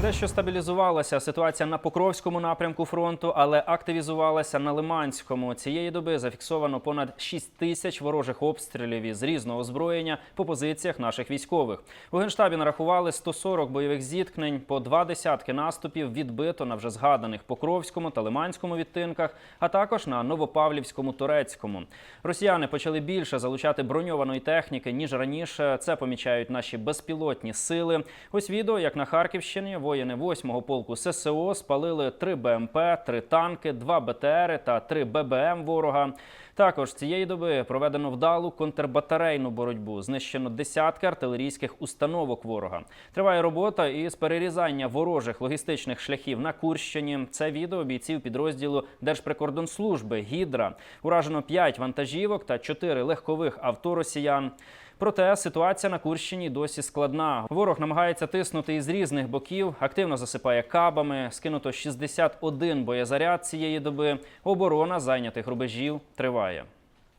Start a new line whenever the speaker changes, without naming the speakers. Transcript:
Дещо стабілізувалася ситуація на Покровському напрямку фронту, але активізувалася на Лиманському. Цієї доби зафіксовано понад 6 тисяч ворожих обстрілів із різного озброєння по позиціях наших військових. У генштабі нарахували 140 бойових зіткнень, по два десятки наступів відбито на вже згаданих Покровському та Лиманському відтинках, а також на Новопавлівському Турецькому. Росіяни почали більше залучати броньованої техніки ніж раніше. Це помічають наші безпілотні сили. Ось відео, як на Харківщині воїни 8-го полку ССО спалили 3 БМП, 3 танки, 2 БТРи та 3 ББМ ворога. Також цієї доби проведено вдалу контрбатарейну боротьбу. Знищено десятки артилерійських установок ворога. Триває робота із перерізання ворожих логістичних шляхів на Курщині. Це відео бійців підрозділу Держприкордонслужби Гідра. Уражено 5 вантажівок та 4 легкових авто росіян. Проте ситуація на Курщині досі складна. Ворог намагається тиснути із різних боків, активно засипає кабами. Скинуто 61 боєзаряд цієї доби. Оборона зайнятих рубежів триває. Australia.